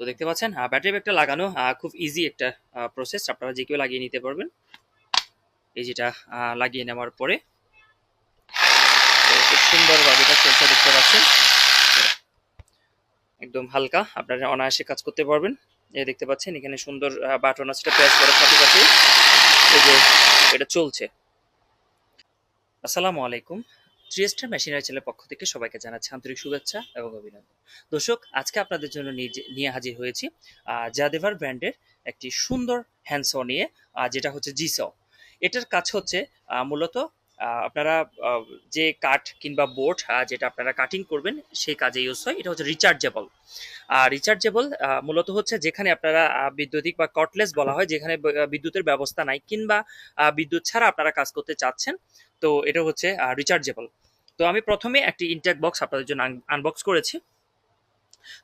তো দেখতে পাচ্ছেন ব্যাটারি ব্যাগটা লাগানো খুব ইজি একটা প্রসেস আপনারা যে কেউ লাগিয়ে নিতে পারবেন। এই যেটা লাগিয়ে নেওয়ার পরে খুব সুন্দরভাবে এটা চলছে, দেখতে পাচ্ছেন। একদম হালকা, আপনারা অনায়াসে কাজ করতে পারবেন। এই দেখতে পাচ্ছেন, এখানে সুন্দর বাটন আছে প্রেস করার সাথে সাথে এই যে, এটা চলছে। আসসালামু আলাইকুম। থ্রিস্টার মেশিনারি চ্যানেলের পক্ষ থেকে সবাইকে জানাচ্ছি আন্তরিক শুভেচ্ছা এবং অভিনন্দন। দর্শক, আজকে আপনাদের জন্য নিয়ে- হাজির হয়েছি জাদেভার ব্র্যান্ডের একটি সুন্দর হ্যান্ডসো নিয়ে যেটা হচ্ছে জিস এটার কাজ হচ্ছে মূলত আপনারা যে কাঠ কিংবা বোর্ড যেটা আপনারা কাটিং করবেন, সেই কাজে ইউজ হয়। এটা হচ্ছে রিচার্জেবল আর রিচার্জেবল মূলত হচ্ছে যেখানে আপনারা বৈদ্যুতিক বা কটলেস বলা হয়, যেখানে বিদ্যুতের ব্যবস্থা নাই, কিংবা বিদ্যুৎ ছাড়া আপনারা কাজ করতে চাচ্ছেন তো এটা হচ্ছে রিচার্জেবল তো আমি প্রথমে একটি ইনটেক বক্স আপনাদের জন্য আনবক্স করেছি।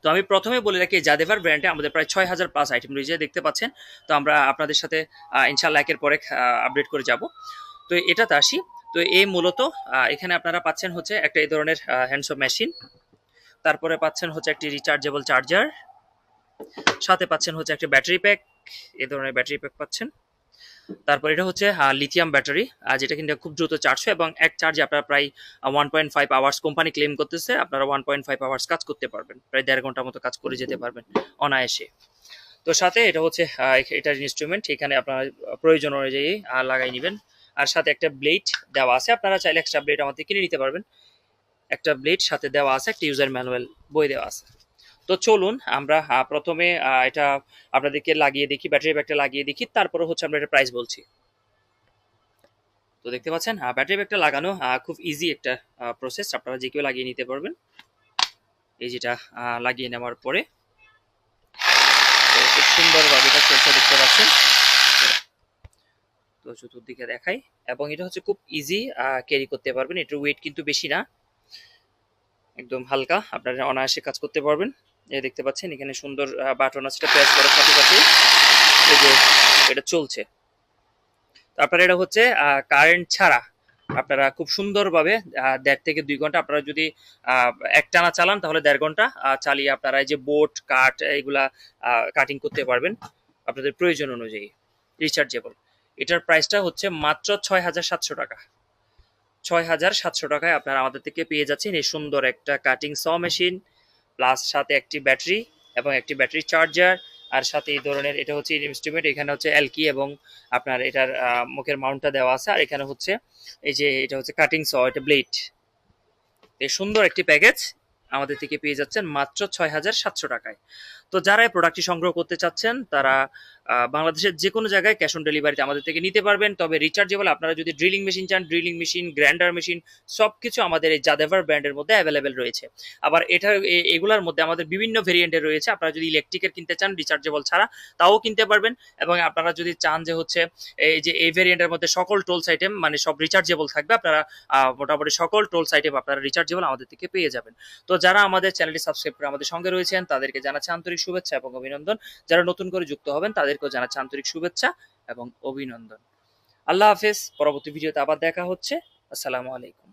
তো আমি প্রথমে বলে রাখি জাদেভার ব্র্যান্ডে আমাদের প্রায় ছয় হাজার প্লাস আইটেম রয়েছে, দেখতে পাচ্ছেন। তো আমরা আপনাদের সাথে ইনশাল্লাহ একের পরে আপডেট করে যাব। তো এটাতে আসি। তো এই মূলত এখানে আপনারা পাচ্ছেন হচ্ছে একটা এই ধরনের হ্যান্ডসঅপ মেশিন তারপরে পাচ্ছেন হচ্ছে একটি রিচার্জেবল চার্জার সাথে পাচ্ছেন হচ্ছে একটা ব্যাটারি প্যাক এই ধরনের ব্যাটারি প্যাক পাচ্ছেন। তারপর এটা হচ্ছে লিথিয়াম ব্যাটারি আর যেটা কিন্তু খুব দ্রুত চার্জ হয় এবং এক চার্জে আপনারা প্রায় one point five hours company claim করতেছে, আপনারা ওয়ান পয়েন্ট ফাইভ আওয়ার্স কাজ করতে পারবেন, প্রায় দেড় ঘণ্টার মতো কাজ করে যেতে পারবেন অনায়াসে। তো সাথে এটা হচ্ছে এটার ইনস্ট্রুমেন্ট এখানে আপনারা প্রয়োজন অনুযায়ী লাগাই নেবেন। আর সাথে একটা ব্লেড দেওয়া আছে, আপনারা চাইলে এক্সট্রা ব্লেড আমাদের কিনে নিতে পারবেন। একটা ব্লেড সাথে দেওয়া আছে, একটা ইউজার ম্যানুয়াল বই দেওয়া আছে। তো চলুন, আমরা প্রথমে এটা আপনাদেরকে লাগিয়ে দেখি, ব্যাটারি ব্যাগটা লাগিয়ে দেখি, তারপরে হচ্ছে আমরা এটা প্রাইস বলছি। তো দেখতে পাচ্ছেন ব্যাটারি ব্যাগটা লাগানো খুব ইজি একটা প্রসেস আপনারা যে কেউ লাগিয়ে নিতে পারবেন। এই যেটা লাগিয়ে নেওয়ার পরে খুব সুন্দরভাবে এটা চলছে, দেখতে পাচ্ছেন। তো চতুর্দিকে দেখাই, এবং এটা হচ্ছে খুব ইজি ক্যারি করতে পারবেন, এটার ওয়েট কিন্তু বেশি না। একদম হালকা, আপনারা অনায়াসে কাজ করতে পারবেন। এই দেখতে পাচ্ছেন, এখানে সুন্দর বাটন আছে প্রেস করার সাথে সাথে এই যে এটা চলছে। তারপরে এটা হচ্ছে কারেন্ট ছাড়া আপনারা খুব সুন্দরভাবে দেড় থেকে দুই ঘণ্টা আপনারা যদি একটানা চালান, তাহলে দেড় ঘণ্টা চালিয়ে আপনারা এই যে বোট কাঠ এগুলা কাটিং করতে পারবেন আপনাদের প্রয়োজন অনুযায়ী রিচার্জেবল এটার প্রাইসটা হচ্ছে মাত্র ছয় হাজার সাতশো টাকা। ছয় হাজার সাতশো টাকায় আপনারা আমাদের থেকে পেয়ে যাচ্ছেন এই সুন্দর একটা কাটিং স মেশিন প্লাস সাথে একটি ব্যাটারি এবং একটি ব্যাটারি চার্জার আর সাথে এই ধরনের এটা হচ্ছে ইনস্ট্রুমেন্ট এখানে হচ্ছে এলকি এবং আপনার এটার মুখের মাউন্টটা দেওয়া আছে, আর এখানে হচ্ছে এই যে এটা হচ্ছে কাটিং স এটা ব্লেড সুন্দর একটি প্যাকেজ আমাদের থেকে পেয়ে যাচ্ছেন মাত্র ছয় হাজার সাতশো টাকায়। তো যারা এই প্রোডাক্টটি সংগ্রহ করতে চাচ্ছেন, তারা বাংলাদেশের যে কোনো জায়গায় ক্যাশ অন ডেলিভারিতে আমাদের থেকে নিতে পারবেন। তবে রিচার্জেবল আপনারা যদি ড্রিলিং মেশিন চান ড্রিলিং মেশিন গ্র্যান্ডার মেশিন সব কিছু আমাদের এই জাদেভার ব্র্যান্ডের মধ্যে অ্যাভেলেবেল রয়েছে। আবার এটা এগুলোর মধ্যে আমাদের বিভিন্ন ভেরিয়েন্টের রয়েছে। আপনারা যদি ইলেকট্রিকের কিনতে চান রিচার্জেবল ছাড়া তাও কিনতে পারবেন। এবং আপনারা যদি চান যে হচ্ছে, এই যে, এই ভেরিয়েন্টের মধ্যে সকল টোলস আইটেম মানে সব রিচার্জেবল থাকবে, আপনারা মোটামুটি সকল টোলস আইটেম আপনারা রিচার্জেবল আমাদের থেকে পেয়ে যাবেন। তো যারা আমাদের চ্যানেলটি সাবস্ক্রাইব করে আমাদের সঙ্গে রয়েছেন, তাদেরকে জানাচ্ছি আন্তরিক শুভেচ্ছা এবং অভিনন্দন। যারা নতুন করে যুক্ত হবেন, তাদেরকেও জানাচ্ছি আন্তরিক শুভেচ্ছা এবং অভিনন্দন। আল্লাহ হাফেজ। পরবর্তী ভিডিওতে আবার দেখা হচ্ছে। আসসালামু আলাইকুম।